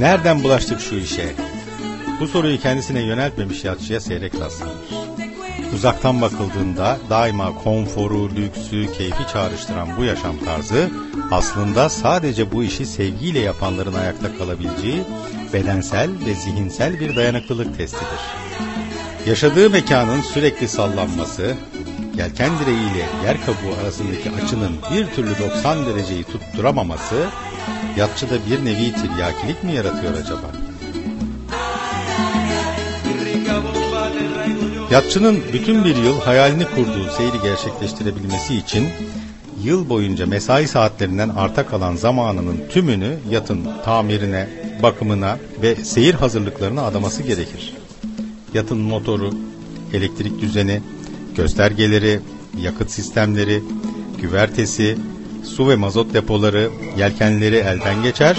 Nereden bulaştık şu işe? Bu soruyu kendisine yöneltmemiş yatçıya seyrek rastlanır. Uzaktan bakıldığında daima konforu, lüksü, keyfi çağrıştıran bu yaşam tarzı aslında sadece bu işi sevgiyle yapanların ayakta kalabileceği bedensel ve zihinsel bir dayanıklılık testidir. Yaşadığı mekanın sürekli sallanması, yelken direğiyle yer kabuğu arasındaki açının bir türlü 90 dereceyi tutturamaması, yatçıda bir nevi tiryakilik mi yaratıyor acaba? Yatçının bütün bir yıl hayalini kurduğu seyri gerçekleştirebilmesi için yıl boyunca mesai saatlerinden arta kalan zamanının tümünü yatın tamirine, bakımına ve seyir hazırlıklarına adaması gerekir. Yatın motoru, elektrik düzeni, göstergeleri, yakıt sistemleri, güvertesi, su ve mazot depoları, yelkenleri elden geçer.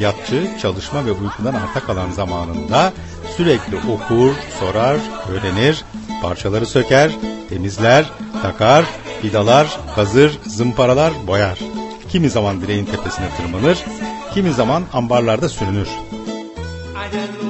Yatçı çalışma ve uykudan arta kalan zamanında sürekli okur, sorar, öğrenir, parçaları söker, temizler, takar, vidalar, kazır, zımparalar, boyar. Kimi zaman direğin tepesine tırmanır, kimi zaman ambarlarda sürünür. Allá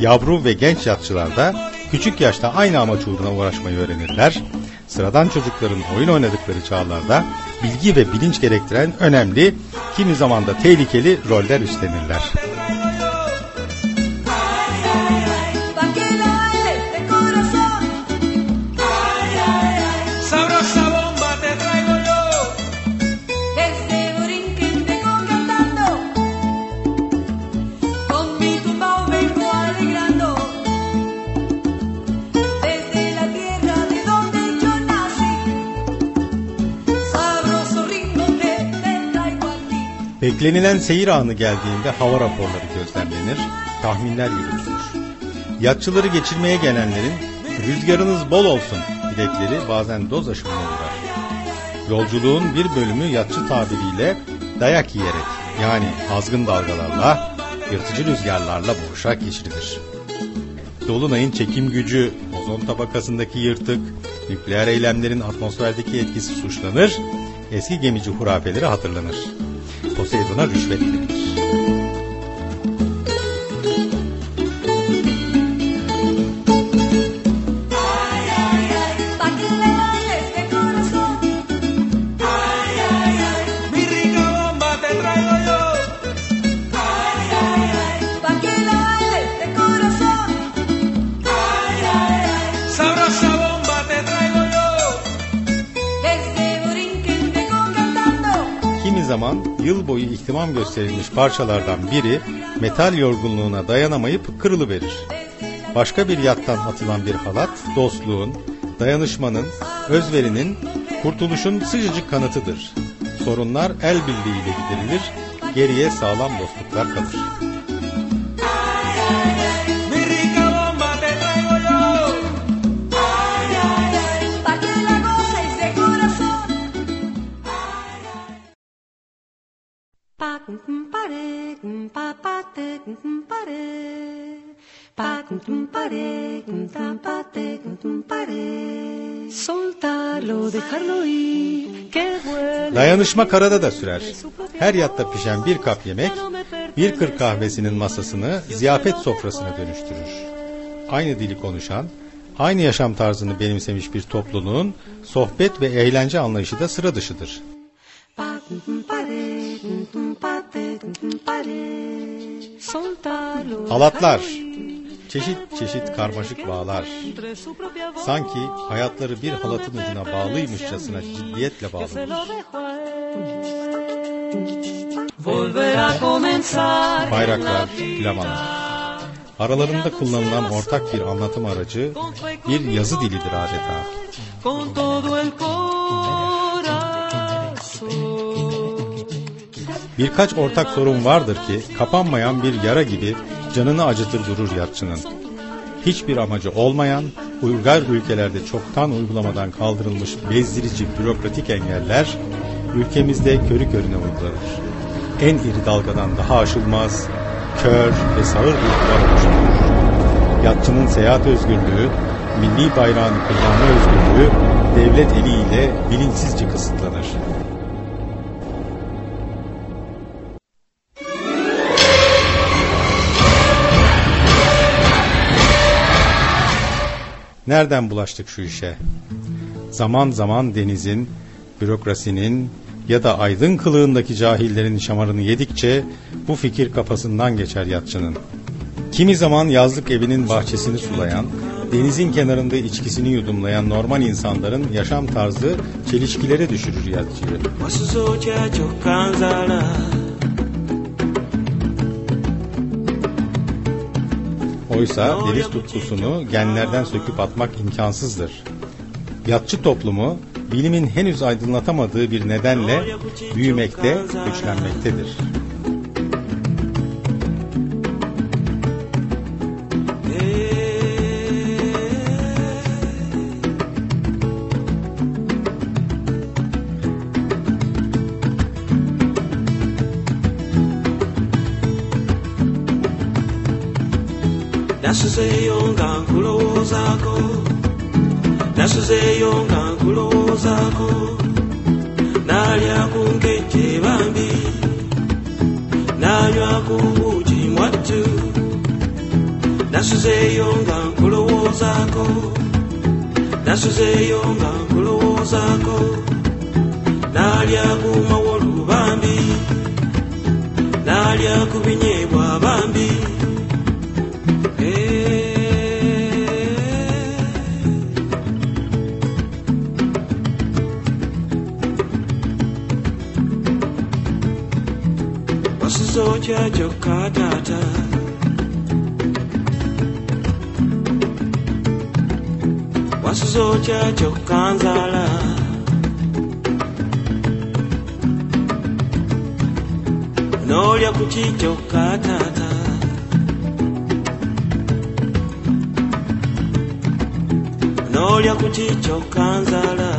Yavru ve genç yatçılar da küçük yaşta aynı amaç uğruna uğraşmayı öğrenirler. Sıradan çocukların oyun oynadıkları çağlarda bilgi ve bilinç gerektiren önemli, kimi zaman da tehlikeli roller üstlenirler. Beklenilen seyir anı geldiğinde hava raporları gözlemlenir, tahminler yürütülür. Yatçıları geçirmeye gelenlerin rüzgarınız bol olsun dilekleri bazen doz aşımına uğrar. Yolculuğun bir bölümü yatçı tabiriyle dayak yiyerek yani azgın dalgalarla, yırtıcı rüzgarlarla boğuşarak geçirilir. Dolunayın çekim gücü, ozon tabakasındaki yırtık, nükleer eylemlerin atmosferdeki etkisi suçlanır, eski gemici hurafeleri hatırlanır. Poseidon'a rüşvet verilir. Zaman yıl boyu ihtimam gösterilmiş parçalardan biri metal yorgunluğuna dayanamayıp kırılıverir. Başka bir yattan atılan bir halat dostluğun, dayanışmanın, özverinin, kurtuluşun sıcacık kanıtıdır. Sorunlar el birliğiyle giderilir, geriye sağlam dostluklar kalır. Dayanışma karada da sürer. Her yatta pişen bir kap yemek, bir kır kahvesinin masasını ziyafet sofrasına dönüştürür. Aynı dili konuşan, aynı yaşam tarzını benimsemiş bir topluluğun sohbet ve eğlence anlayışı da sıra dışıdır. İr. çeşit çeşit karmaşık bağlar. Sanki hayatları bir halatın ucuna bağlıymışçasına ciddiyetle comenzar. Bayraklar, plamalar. Aralarında kullanılan ortak bir anlatım aracı bir yazı dilidir adeta. Birkaç ortak sorun vardır ki kapanmayan bir yara gibi canını acıtır durur yatçının. Hiçbir amacı olmayan, uygar ülkelerde çoktan uygulamadan kaldırılmış bezdirici bürokratik engeller ülkemizde körü körüne uygulanır. En iri dalgadan daha aşılmaz, kör ve sağır bir duvar oluşturur. Yatçının seyahat özgürlüğü, milli bayrağını kullanma özgürlüğü devlet eliyle bilinçsizce kısıtlanır. Nereden bulaştık şu işe? Zaman zaman denizin, bürokrasinin ya da aydın kılığındaki cahillerin şamarını yedikçe bu fikir kafasından geçer yatçının. Kimi zaman yazlık evinin bahçesini sulayan, denizin kenarında içkisini yudumlayan normal insanların yaşam tarzı çelişkilere düşürür yatçıyı. Oysa deniz tutkusunu genlerden söküp atmak imkansızdır. Yatçı toplumu bilimin henüz aydınlatamadığı bir nedenle büyümekte, güçlenmektedir. Nasuzeeyo nga nkulowoozaako. Nasuzeeyo nga nkulowoozaako. Naalya ku nkejje bambi. Naanywa ku buugi mwattu. Nasuzeeyo nga nkulowoozaako. Nasuzeeyo nga nkulowoozaako. Naalya ku mawolu bambi. Naalya ku binyeebwa bambi jẹjọka dáadáa. Wasu zo jẹjọka nzala. N'olya ku kijọka dáadáa. N'olya ku kijọka nzala.